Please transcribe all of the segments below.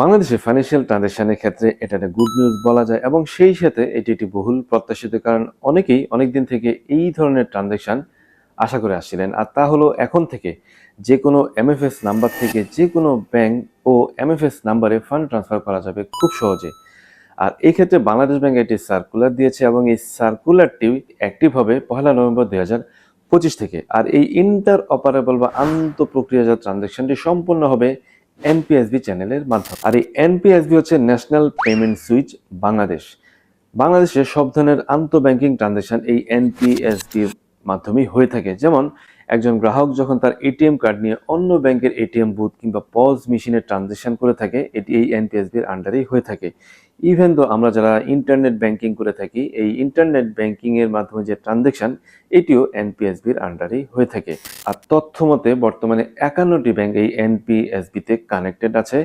বাংলাদেশে ফাইন্যান্সিয়াল ট্রানজ্যাকশনের ক্ষেত্রে এটা একটা গুড নিউজ বলা যায় এবং সেই সাথে এটি একটি বহুল প্রত্যাশিত কারণ অনেকেই অনেকদিন থেকে এই ধরনের ট্রানজ্যাকশন আশা করে আসছিলেন। আর তা হলো এখন থেকে যে কোনো এমএফএস নাম্বার থেকে যে কোনো ব্যাংক ও এমএফএস নাম্বারে ফান্ড ট্রান্সফার করা যাবে খুব সহজে। আর এই ক্ষেত্রে বাংলাদেশ ব্যাংক একটি সার্কুলার দিয়েছে এবং এই সার্কুলারটি অ্যাক্টিভ হবে পহেলা নভেম্বর দুই হাজার পঁচিশ থেকে। আর এই ইন্টার অপারেবল বা আন্ত প্রক্রিয়াজাত ট্রানজ্যাকশনটি সম্পূর্ণ হবে এনপিএসবি চ্যানেলের মাধ্যমে। আর এই এনপিএসবি হচ্ছে ন্যাশনাল পেমেন্ট সুইচ বাংলাদেশ বাংলাদেশে সব ধরনের আন্ত ব্যাংকিং ট্রানজ্যাকশন এই এনপিএসবির মাধ্যমেই হয়ে থাকে। যেমন, একজন গ্রাহক যখন তার এটিএম কার্ড নিয়ে অন্য ব্যাংকের এটিএম বুথ কিংবা পজ মেশিনে ট্রানজ্যাকশন করে থাকে, এটি এই এনপিএসবির আন্ডারেই হয়ে থাকে। ইভেন তো আমরা যারা ইন্টারনেট ব্যাংকিং করে থাকি, এই ইন্টারনেট ব্যাংকিংয়ের মাধ্যমে যে ট্রানজ্যাকশন এটিও এনপিএসবির আন্ডারেই হয়ে থাকে। আর তথ্য মতে বর্তমানে একান্নটি ব্যাংক এই এনপিএসবিতে কানেক্টেড আছে,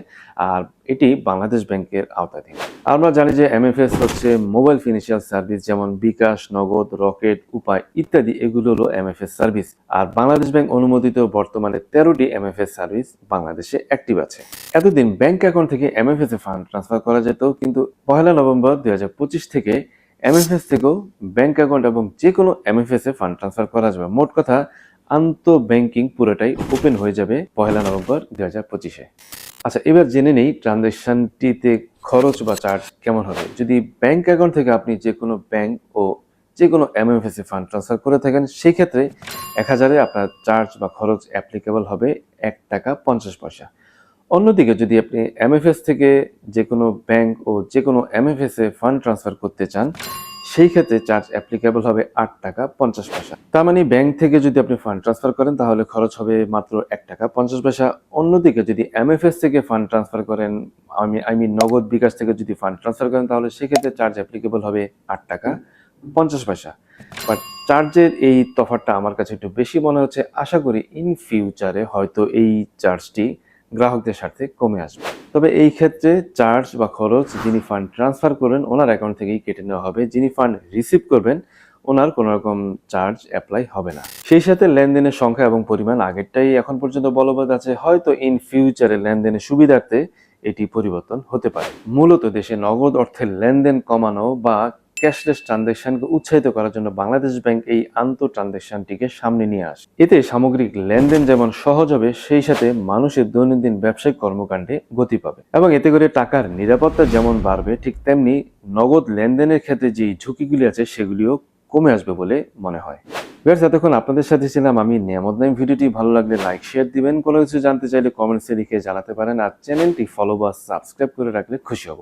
আর এটি বাংলাদেশ ব্যাংকের আওতাধীন। আমরা জানি যে এমএফএস হচ্ছে মোবাইল ফিনান্সিয়াল সার্ভিস, যেমন বিকাশ, নগদ, রকেট, উপায় ইত্যাদি, এগুলো হলো এমএফএস সার্ভিস। আর বাংলাদেশ ব্যাংক অনুমোদিত বর্তমানে তেরোটি এমএফএস সার্ভিস বাংলাদেশে অ্যাক্টিভ আছে। এতদিন ব্যাংক অ্যাকাউন্ট থেকে এমএফএস এ ফান্ড ট্রান্সফার করা যেত, কিন্তু পহেলা নভেম্বর দুই হাজার পঁচিশ থেকে এমএফএস থেকেও ব্যাংক অ্যাকাউন্ট এবং যে কোনো এমএফএস এ ফান্ড ট্রান্সফার করা যাবে। মোট কথা, আন্ত ব্যাংকিং পুরোটাই ওপেন হয়ে যাবে পহেলা নভেম্বর দুই হাজার পঁচিশে। আচ্ছা এবার জেনে নেই ট্রানজ্যাকশনটিতে খরচ বা চার্জ কেমন হবে। যদি ব্যাংক অ্যাকাউন্ট থেকে আপনি যে কোনো ব্যাংক ও যে কোনো এমএফএস এ ফান্ড ট্রান্সফার করে থাকেন সেই ক্ষেত্রে এক হাজারে আপনার চার্জ বা খরচ অ্যাপ্লিকেবল হবে এক টাকা পঞ্চাশ পয়সা। অন্যদিকে যদি আপনি এমএফএস থেকে যে কোনো ব্যাংক ও যে কোনো এমএফএস এ ফান্ড ট্রান্সফার করতে চান, সেই ক্ষেত্রে চার্জ অ্যাপ্লিকেবল হবে আট টাকা পঞ্চাশ পয়সা। তার মানে ব্যাংক থেকে যদি আপনি ফান্ড ট্রান্সফার করেন, তাহলে খরচ হবে মাত্র এক টাকা পঞ্চাশ পয়সা। অন্যদিকে যদি এমএফএস থেকে ফান্ড ট্রান্সফার করেন, আমি আই মিন নগদ বিকাশ থেকে যদি ফান্ড ট্রান্সফার করেন, তাহলে সেক্ষেত্রে চার্জ অ্যাপ্লিকেবল হবে আট টাকা পঞ্চাশ পয়সা। বাট চার্জের এই তফাৎটা আমার কাছে একটু বেশি মনে হচ্ছে। আশা করি ইন ফিউচারে হয়তো এই চার্জটি গ্রাহকদের স্বার্থে কমে আসবে। তবে এই ক্ষেত্রে চার্জ বা খরচ যিনি ফান্ড ট্রান্সফার করবেন ওনার অ্যাকাউন্ট থেকেই কেটে নেওয়া হবে। যিনি ফান্ড রিসিভ করবেন, ওনার কোনো রকম চার্জ অ্যাপ্লাই হবে না। সেই সাথে লেনদেনের সংখ্যা এবং পরিমাণ আগেরটাই এখন পর্যন্ত বলবৎ আছে। হয়তো ইন ফিউচারে লেনদেনের সুবিধার্থে এটি পরিবর্তন হতে পারে। মূলত দেশে নগদ অর্থের লেনদেন কমানো বা ক্যাশলেস ট্রানজ্যাকশনকে উৎসাহিত করার জন্য বাংলাদেশ ব্যাংক এই আন্ত ট্রানজ্যাকশনটিকে সামনে নিয়ে আসে। এতে সামগ্রিক লেনদেন যেমন সহজ হবে, সেই সাথে মানুষের দৈনন্দিন ব্যবসায়িক কর্মকাণ্ডে গতি পাবে। এবং এতে করে টাকার নিরাপত্তা যেমন বাড়বে, ঠিক তেমনি নগদ লেনদেনের ক্ষেত্রে যে ঝুঁকিগুলি আছে, সেগুলিও কমে আসবে বলে মনে হয়। বেশ এতক্ষণ আপনাদের সাথে ছিলাম আমি, নিয়ামত নাইম। ভিডিওটি ভালো লাগলে লাইক, শেয়ার দিবেন। কোনো কিছু জানতে চাইলে কমেন্টসে লিখে জানাতে পারেন। আর চ্যানেলটি ফলো বা সাবস্ক্রাইব করে রাখলে খুশি হব।